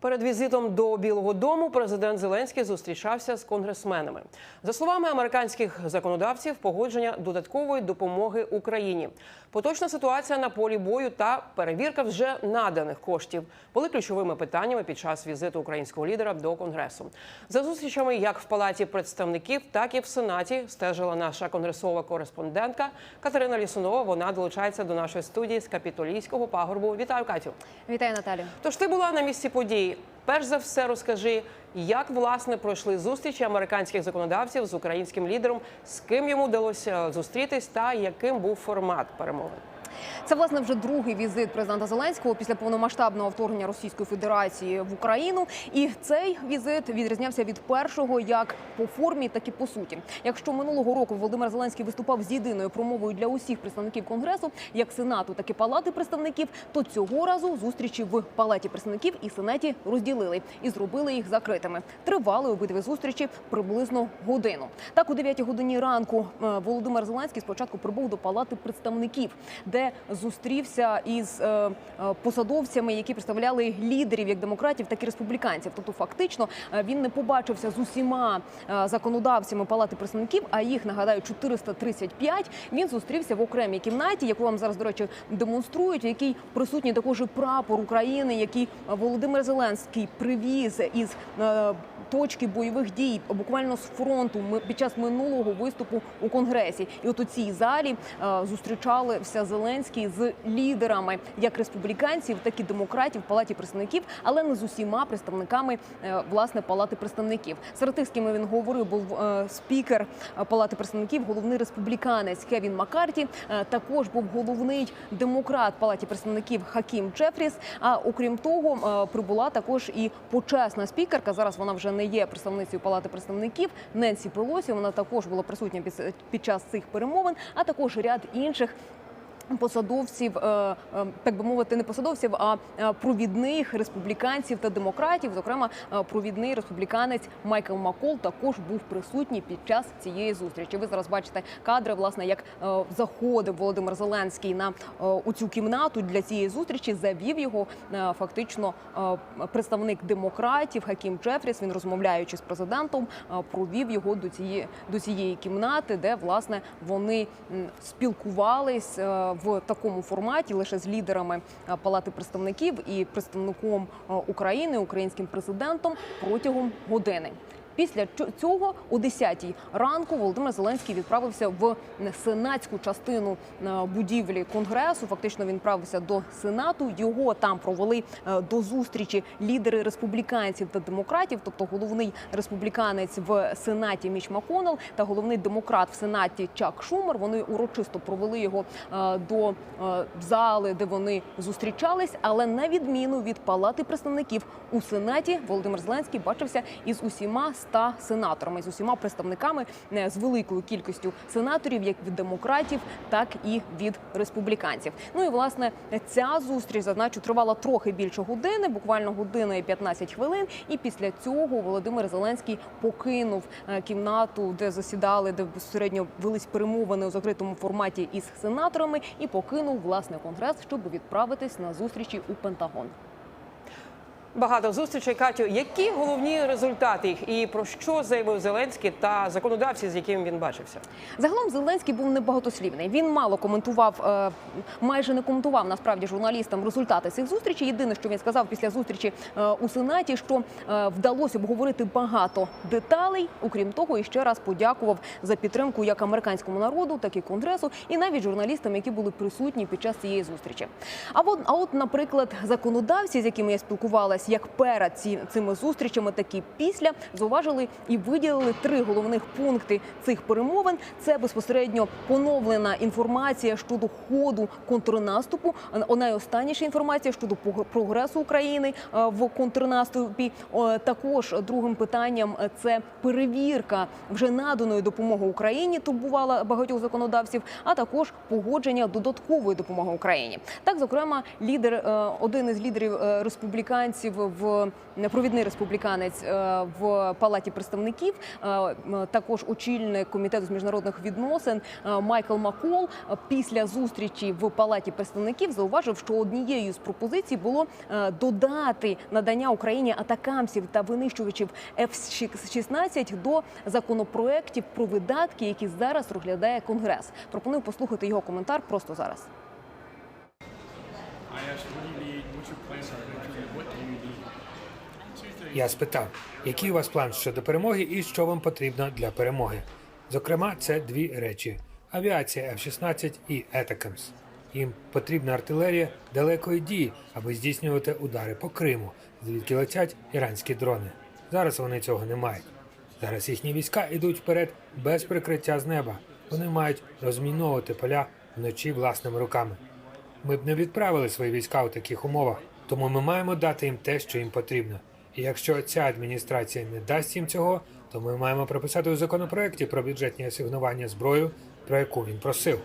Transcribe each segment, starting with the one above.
Перед візитом до Білого Дому президент Зеленський зустрічався з конгресменами. За словами американських законодавців, погодження додаткової допомоги Україні. Поточна ситуація на полі бою та перевірка вже наданих коштів були ключовими питаннями під час візиту українського лідера до конгресу. За зустрічами як в палаті представників, так і в сенаті стежила наша конгресова кореспондентка Катерина Лісунова. Вона долучається до нашої студії з капітолійського пагорбу. Вітаю, Катю. Вітаю, Наталю. Тож ти була на місці події. Перш за все, розкажи, як власне пройшли зустрічі американських законодавців з українським лідером, з ким йому вдалося зустрітись, та яким був формат перемовин. Це власне вже другий візит президента Зеленського після повномасштабного вторгнення Російської Федерації в Україну. І цей візит відрізнявся від першого як по формі, так і по суті. Якщо минулого року Володимир Зеленський виступав з єдиною промовою для усіх представників конгресу, як сенату, так і палати представників, то цього разу зустрічі в палаті представників і сенаті розділили і зробили їх закритими. Тривали обидві зустрічі приблизно годину. Так, о 9 годині ранку е, Володимир Зеленський спочатку прибув до палати представників, де зустрівся із е, е, посадовцями, які представляли лідерів як демократів, так і республіканців. Тобто, фактично, е, він не побачився з усіма законодавцями палати представників, а їх нагадаю 435. Він зустрівся в окремій кімнаті, яку вам зараз до речі демонструють, в якій присутній також і прапор України, який Володимир Зеленський привіз із точки бойових дій буквально з фронту ми- під час минулого виступу у конгресі. І от у цій залі е, зустрічалися Зеленський з лідерами як республіканців, так і демократів палаті представників, але не з усіма представниками е, власне палати представників. Серед тих, з ким він говорив, був е, спікер палати представників, головний республіканець Кевін Маккарті. Також був головний демократ палаті представників Хакім Джефріс. А окрім того, прибула також і почесна спікерка. Зараз вона вже не є представницею палати представників Ненсі Пелосі. Вона також була присутня під час цих перемовин, а також ряд інших. Посадовців, е, е, так би мовити, не посадовців, а е, провідних республіканців та демократів. Зокрема, провідний республіканець Майкл Макол також був присутній під час цієї зустрічі. Ви зараз бачите кадри, власне, як заходив Володимир Зеленський на у цю кімнату для цієї зустрічі. Завів його фактично представник демократів Хакім Джефріс. Він розмовляючи з президентом, провів його до цієї до цієї кімнати, де власне вони спілкувались в такому форматі лише з лідерами е, палати представників і представником е, України, українським президентом протягом години. Після цього о 10 ранку Володимир Зеленський відправився в сенатську частину е, будівлі конгресу. Фактично він відправився до сенату. Його там провели е, до зустрічі лідери республіканців та демократів, тобто головний республіканець в сенаті Міч Маконел та головний демократ в сенаті Чак Шумер. Вони урочисто провели його е, до зали, де вони зустрічались. Але на відміну від палати представників у сенаті, Володимир Зеленський бачився із усіма ста сенаторами, з усіма представниками е, з великою кількістю сенаторів, як від демократів, так і від республіканців. Ну і власне ця зустріч зазначу тривала трохи більше години, буквально година і 15 хвилин. І після цього Володимир Зеленський покинув е, кімнату, де засідали, де безпосередньо велись перемовини у закритому форматі із сенаторами, і покинув власне конгрес, щоб відправитись на зустрічі у Пентагон. Багато зустрічей, Катю. Які головні результати їх і про що заявив Зеленський та законодавці, з якими він бачився? Загалом Зеленський був небагатослівний. Він мало коментував, е, майже не коментував насправді журналістам результати цих зустрічей. Єдине, що він сказав після зустрічі е, у сенаті, що е, вдалося обговорити багато деталей. Окрім того, і ще раз подякував за підтримку як американському народу, так і конгресу, і навіть журналістам, які були присутні під час цієї зустрічі. А от, а от, наприклад, законодавці, з якими я як перед ці, цими зустрічами, так і після, зауважили і виділили три головних пункти цих перемовин. Це безпосередньо поновлена інформація щодо ходу контрнаступу. А найостанніша інформація щодо прогресу України е, в контрнаступі. Також другим питанням е, це перевірка вже наданої допомоги Україні. Турбувала багатьох законодавців, а також погодження додаткової допомоги Україні. Так, зокрема, лідер е, один із лідерів е, республіканців. Виборців в провідний республіканець е, в палаті представників. Е, Також очільник комітету з міжнародних відносин е, Майкл Макол е, після зустрічі в палаті представників зауважив, що однією з пропозицій було е, додати надання Україні атакамсів та винищувачів F-16 до законопроєктів про видатки, які зараз розглядає Конгрес. Пропоную послухати його коментар просто зараз. I asked, what do you need? Plan for victory? What do you need? Я спитав, який у вас план щодо перемоги і що вам потрібно для перемоги. Зокрема, це дві речі: авіація F-16 і Етакамс. Їм потрібна артилерія далекої дії, аби здійснювати удари по Криму, звідки летять іранські дрони. Зараз вони цього не мають. Зараз їхні війська йдуть вперед без прикриття з неба. Вони мають розміновувати поля вночі власними руками. Ми б не відправили свої війська у таких умовах, тому ми маємо дати їм те, що їм потрібно. І якщо ця адміністрація не дасть їм цього, то ми маємо прописати у законопроекті про бюджетні асигнування зброю, про яку він просив.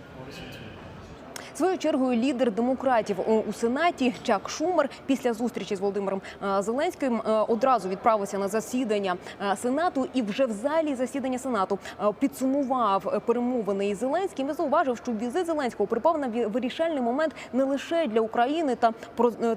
Своєю чергою лідер демократів у сенаті Чак Шумер після зустрічі з Володимиром е, Зеленським е, одразу відправився на засідання е, сенату. І вже в залі засідання сенату підсумував перемовини із Зеленським. І зауважив, що візит Зеленського припав на вирішальний момент не лише для України та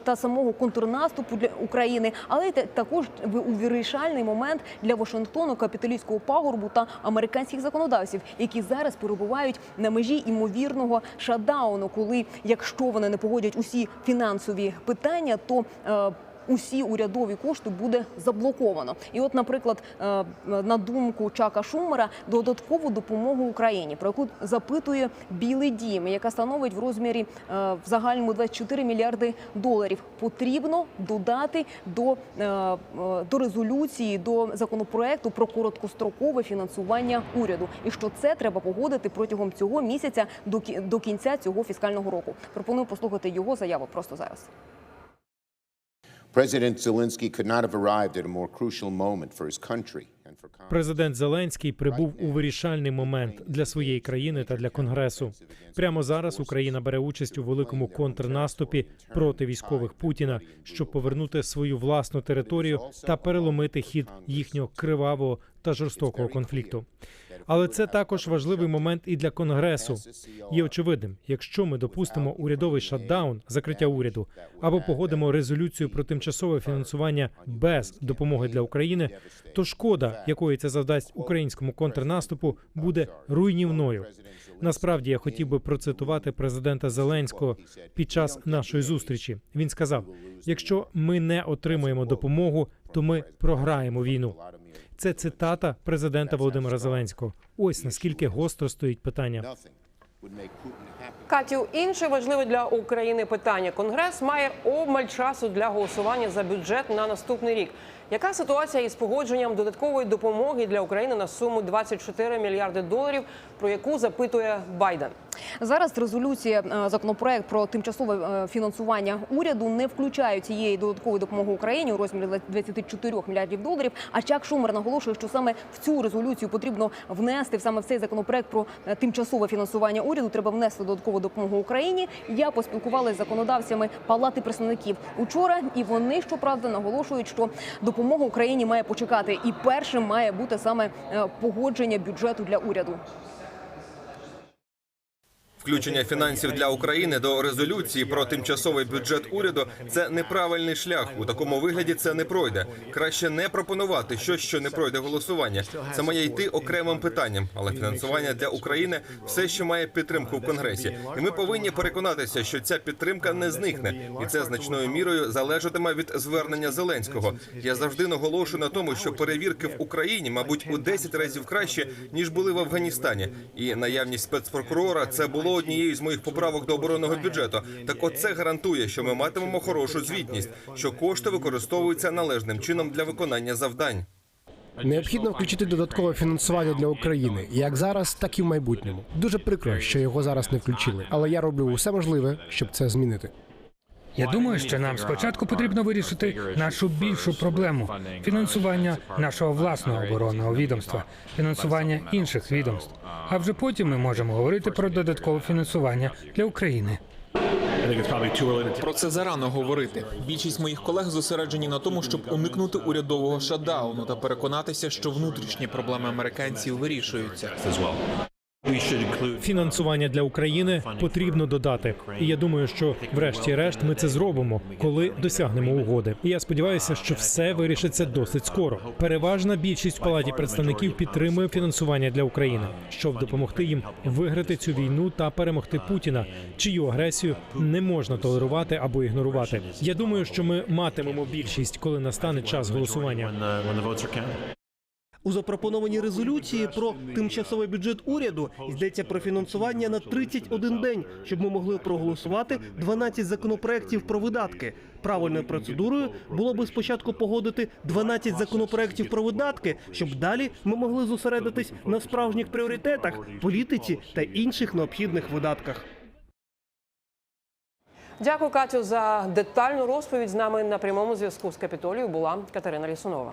та самого контрнаступу для України, але й та- також у вирішальний момент для Вашингтону, капіталістського пагорбу та американських законодавців, які зараз перебувають на межі імовірного шатдауну, коли якщо вони не погодять усі фінансові питання, то е, Усі урядові кошти буде заблоковано, і от, наприклад, е, на думку Чака Шумера, додаткову допомогу Україні, про яку запитує Білий Дім, яка становить в розмірі е, в загальному 24 мільярди доларів, потрібно додати до, е, до резолюції до законопроекту про короткострокове фінансування уряду, і що це треба погодити протягом цього місяця до кінця цього фіскального року. Пропоную послухати його заяву просто зараз. President Zelensky could not have arrived at a more crucial moment for his country. Президент Зеленський прибув у вирішальний момент для своєї країни та для конгресу. Прямо зараз Україна бере участь у великому контрнаступі проти військових Путіна, щоб повернути свою власну територію та переломити хід їхнього кривавого та жорстокого конфлікту. Але це також важливий момент і для конгресу. Є очевидним, якщо ми допустимо урядовий шатдаун, закриття уряду, або погодимо резолюцію про тимчасове фінансування без допомоги для України, то шкода, якої це завдасть українському контрнаступу, буде руйнівною. Насправді я хотів би процитувати президента Зеленського під час нашої зустрічі. Він сказав: якщо ми не отримаємо допомогу, то ми програємо війну. Це цитата президента Володимира Зеленського. Ось наскільки гостро стоїть питання. Катю, інше важливе для України питання. Конгрес має обмаль часу для голосування за бюджет на наступний рік. Яка ситуація із погодженням додаткової допомоги для України на суму 24 мільярди доларів, про яку запитує Байден? Зараз резолюція е, законопроект про тимчасове е, фінансування уряду не включає цієї додаткової допомоги Україні у розмірі 24 мільярдів доларів. А Чак Шумер наголошує, що саме в цю резолюцію потрібно внести саме в цей законопроект про е, тимчасове фінансування уряду. Треба внести додаткову допомогу Україні. Я поспілкувалася з законодавцями Палати представників учора, і вони щоправда наголошують, що допомога Україні має почекати, і першим має бути саме погодження бюджету для уряду. Включення фінансів для України до резолюції про тимчасовий бюджет уряду це неправильний шлях. У такому вигляді це не пройде. Краще не пропонувати щось, що не пройде голосування. Це має йти окремим питанням, але фінансування для України все ще має підтримку в конгресі, і ми повинні переконатися, що ця підтримка не зникне, і це значною мірою залежатиме від звернення Зеленського. Я завжди наголошую на тому, що перевірки в Україні, мабуть, у 10 разів краще ніж були в Афганістані, і наявність спецпрокурора це було однією з моїх поправок до оборонного бюджету. Так, от це гарантує, що ми матимемо хорошу звітність, що кошти використовуються належним чином для виконання завдань. Необхідно включити додаткове фінансування для України, як зараз, так і в майбутньому. Дуже прикро, що його зараз не включили, але я роблю усе можливе, щоб це змінити. Я думаю, що нам спочатку потрібно вирішити нашу більшу проблему фінансування нашого власного оборонного відомства, фінансування інших відомств. А вже потім ми можемо говорити про додаткове фінансування для України. Про це зарано говорити. Більшість моїх колег зосереджені на тому, щоб уникнути урядового шатдауну та переконатися, що внутрішні проблеми американців вирішуються. Фінансування для України потрібно додати. І я думаю, що врешті-решт ми це зробимо, коли досягнемо угоди. І я сподіваюся, що все вирішиться досить скоро. Переважна більшість в палаті представників підтримує фінансування для України, щоб допомогти їм виграти цю війну та перемогти Путіна, чию агресію не можна толерувати або ігнорувати. Я думаю, що ми матимемо більшість, коли настане час голосування. У запропонованій резолюції про тимчасовий бюджет уряду йдеться про фінансування на 31 день, щоб ми могли проголосувати 12 законопроєктів про видатки. Правильною процедурою було би спочатку погодити 12 законопроєктів про видатки, щоб далі ми могли зосередитись на справжніх пріоритетах, політиці та інших необхідних видатках. Дякую, Катю, за детальну розповідь. З нами на прямому зв'язку з Капітолією була Катерина Лісунова.